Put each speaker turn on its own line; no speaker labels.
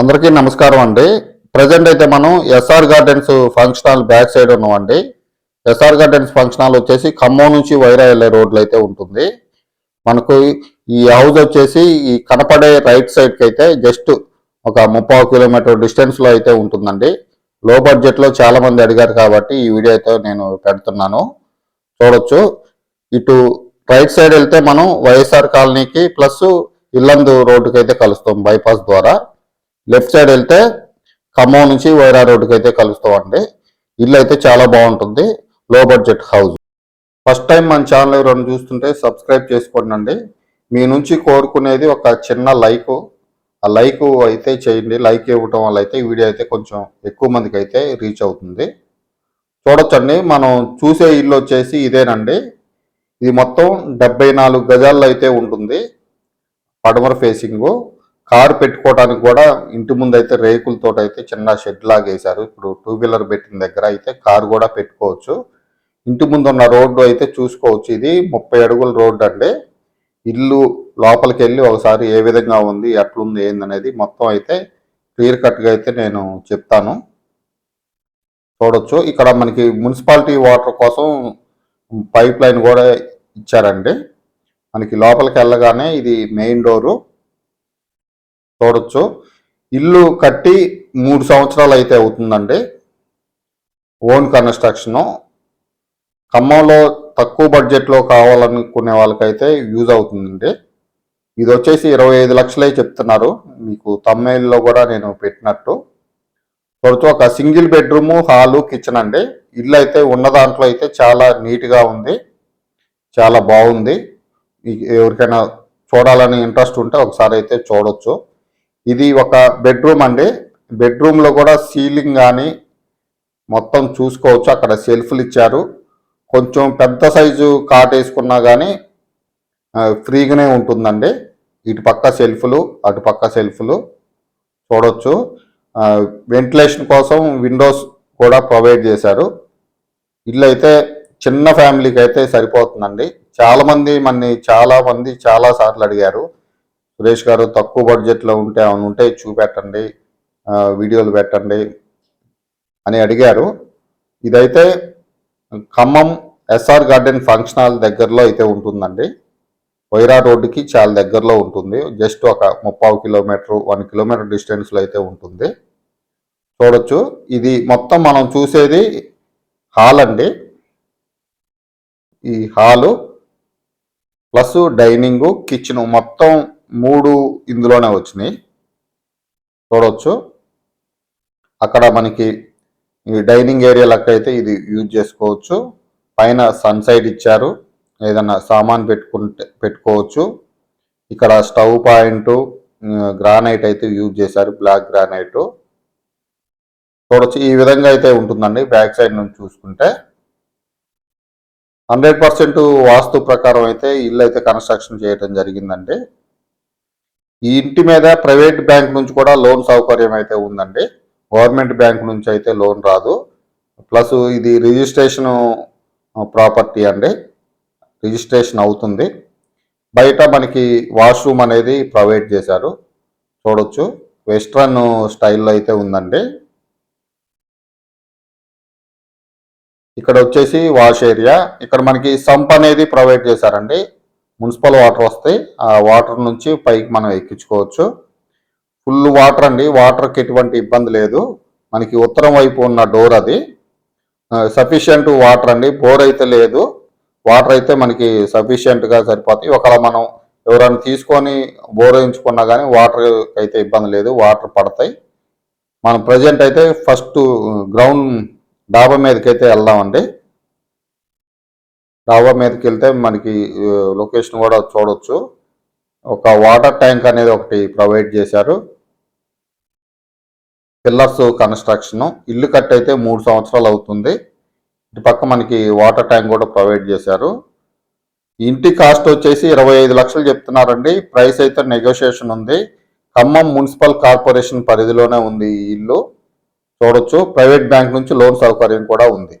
అందరికీ నమస్కారం అండి. ప్రజెంట్ అయితే మనం SR gardens function hall back side ఉన్నామండి. ఎస్ఆర్ గార్డెన్స్ ఫంక్షన్ హాల్ వచ్చేసి ఖమ్మం నుంచి వైరా వెళ్ళే రోడ్లు అయితే ఉంటుంది. మనకు ఈ హౌస్ వచ్చేసి ఈ కనపడే రైట్ సైడ్కి అయితే జస్ట్ ఒక ముప్పై కిలోమీటర్ డిస్టెన్స్లో అయితే ఉంటుందండి. లో బడ్జెట్లో చాలామంది అడిగారు కాబట్టి ఈ వీడియో అయితే నేను పెడుతున్నాను. చూడొచ్చు. ఇటు రైట్ సైడ్ వెళ్తే మనం వైఎస్ఆర్ కాలనీకి ప్లస్ ఇల్లందు రోడ్డుకి అయితే కలుస్తాం బైపాస్ ద్వారా. లెఫ్ట్ సైడ్ వెళ్తే ఖమ్మం నుంచి వైరా రోడ్డుకి అయితే కలుస్తామండి. ఇల్లు అయితే చాలా బాగుంటుంది. Low budget house. First time మన ఛానల్ ఎవరైనా చూస్తుంటే సబ్స్క్రైబ్ చేసుకోండి అండి మీ నుంచి కోరుకునేది ఒక చిన్న లైక్. ఆ లైక్ అయితే చేయండి. లైక్ ఇవ్వటం వల్ల అయితే ఈ వీడియో అయితే కొంచెం ఎక్కువ మందికి అయితే రీచ్ అవుతుంది. చూడొచ్చండి. మనం చూసే ఇల్లు వచ్చేసి ఇదేనండి. ఇది మొత్తం డెబ్బై నాలుగు గజాల్లో అయితే ఉంటుంది. పడమర ఫేసింగు. కారు పెట్టుకోవడానికి కూడా ఇంటి ముందు అయితే రేకులతో అయితే చిన్న షెడ్ లాగా వేశారు. ఇప్పుడు టూ వీలర్ పెట్టిన దగ్గర అయితే కారు కూడా పెట్టుకోవచ్చు. ఇంటి ముందు ఉన్న రోడ్డు అయితే చూసుకోవచ్చు. ఇది ముప్పై అడుగుల రోడ్డు అండి. ఇల్లు లోపలికి వెళ్ళి ఒకసారి ఏ విధంగా ఉంది ఎట్లుంది ఏందనేది మొత్తం అయితే క్లియర్ కట్గా అయితే నేను చెప్తాను. చూడొచ్చు. ఇక్కడ మనకి మున్సిపాలిటీ వాటర్ కోసం పైప్ లైన్ కూడా ఇచ్చారండి. మనకి లోపలికి వెళ్ళగానే ఇది మెయిన్ డోరు. చూడొచ్చు. ఇల్లు కట్టి మూడు సంవత్సరాలు అయితే అవుతుందండి. Own construction. ఖమ్మంలో తక్కువ బడ్జెట్లో కావాలనుకునే వాళ్ళకైతే యూజ్ అవుతుందండి. ఇది వచ్చేసి ఇరవై ఐదు లక్షలే చెప్తున్నారు. మీకు తమిళలో కూడా నేను పెట్టినట్టు. చూడొచ్చు ఒక సింగిల్ బెడ్రూము హాలు కిచెన్ అండి. ఇల్లు అయితే ఉన్న దాంట్లో అయితే చాలా నీట్గా ఉంది. చాలా బాగుంది. ఎవరికైనా చూడాలని ఇంట్రెస్ట్ ఉంటే ఒకసారి అయితే చూడొచ్చు. ఇది ఒక బెడ్రూమ్ అండి. బెడ్రూమ్లో కూడా సీలింగ్ కానీ మొత్తం చూసుకోవచ్చు. అక్కడ సెల్ఫ్లు ఇచ్చారు. కొంచెం పెద్ద సైజు కాట్ వేసుకున్నా కానీ ఫ్రీగానే ఉంటుందండి. ఇటు పక్క సెల్ఫ్లు అటు పక్క సెల్ఫ్లు చూడొచ్చు. వెంటిలేషన్ కోసం విండోస్ కూడా ప్రొవైడ్ చేశారు. ఇల్లు అయితే చిన్న ఫ్యామిలీకి అయితే సరిపోతుందండి. చాలామంది మన చాలా మంది చాలా సార్లు అడిగారు. సురేష్ గారు తక్కువ బడ్జెట్లో ఉంటే అవును ఉంటే చూపెట్టండి వీడియోలు పెట్టండి అని అడిగారు. ఇదైతే Khammam SR garden function hall దగ్గరలో అయితే ఉంటుందండి. వైరా రోడ్డుకి చాలా దగ్గరలో ఉంటుంది. జస్ట్ ఒక ముప్పావు కిలోమీటర్ వన్ కిలోమీటర్ డిస్టెన్స్లో అయితే ఉంటుంది. చూడొచ్చు. ఇది మొత్తం మనం చూసేది హాల్ అండి. ఈ హాలు ప్లస్ డైనింగు కిచెన్ మొత్తం మూడు ఇందులోనే వచ్చినాయి. చూడవచ్చు అక్కడ మనకి ఈ డైనింగ్ ఏరియా లెక్క అయితే ఇది యూజ్ చేసుకోవచ్చు. పైన సన్ సైడ్ ఇచ్చారు. ఏదన్నా సామాన్ పెట్టుకుంటే పెట్టుకోవచ్చు. ఇక్కడ స్టవ్ పాయింట్ గ్రానైట్ అయితే యూజ్ చేశారు. Black granite. చూడొచ్చు. ఈ విధంగా అయితే ఉంటుందండి. బ్యాక్ సైడ్ నుంచి చూసుకుంటే. హండ్రెడ్ పర్సెంట్ వాస్తు ప్రకారం అయితే ఇల్లు అయితే కన్స్ట్రక్షన్ చేయడం జరిగిందండి. ఈ ఇంటి మీద ప్రైవేట్ బ్యాంక్ నుంచి కూడా లోన్ సౌకర్యం అయితే ఉందండి. గవర్నమెంట్ బ్యాంక్ నుంచి అయితే లోన్ రాదు. ప్లస్ ఇది రిజిస్ట్రేషన్ ప్రాపర్టీ అండి. రిజిస్ట్రేషన్ అవుతుంది. బయట మనకి వాష్రూమ్ అనేది ప్రొవైడ్ చేశారు. చూడొచ్చు. వెస్ట్రన్ స్టైల్లో అయితే ఉందండి. ఇక్కడ వచ్చేసి వాష్ ఏరియా. ఇక్కడ మనకి సంప్ అనేది ప్రొవైడ్ చేశారండి. మున్సిపల్ వాటర్ వస్తాయి. ఆ వాటర్ నుంచి పైకి మనం ఎక్కించుకోవచ్చు. ఫుల్ వాటర్ అండి. వాటర్కి ఎటువంటి ఇబ్బంది లేదు. మనకి ఉత్తరం వైపు ఉన్న డోర్ అది. సఫిషియంట్ వాటర్ అండి. బోర్ అయితే లేదు. వాటర్ అయితే మనకి సఫిషియంట్గా సరిపోతాయి. ఒకవేళ మనం ఎవరైనా తీసుకొని బోర్ వేయించుకున్నా కానీ వాటర్ అయితే ఇబ్బంది లేదు. వాటర్ పడతాయి. మనం ప్రజెంట్ అయితే ఫస్ట్ గ్రౌండ్ డాబా మీదకి అయితే వెళ్దామండి. డాబా మీదకి వెళ్తే మనకి లొకేషన్ కూడా చూడొచ్చు. ఒక వాటర్ ట్యాంక్ అనేది ఒకటి ప్రొవైడ్ చేశారు. Pillars construction. ఇల్లు కట్ అయితే మూడు సంవత్సరాలు అవుతుంది. ఇటు పక్క మనకి వాటర్ ట్యాంక్ కూడా ప్రొవైడ్ చేశారు. ఇంటి కాస్ట్ వచ్చేసి ఇరవై ఐదు లక్షలు చెప్తున్నారండి. ప్రైస్ అయితే నెగోషియేషన్ ఉంది. ఖమ్మం మున్సిపల్ కార్పొరేషన్ పరిధిలోనే ఉంది ఈ ఇల్లు. చూడొచ్చు. ప్రైవేట్ బ్యాంక్ నుంచి లోన్ సౌకర్యం కూడా ఉంది.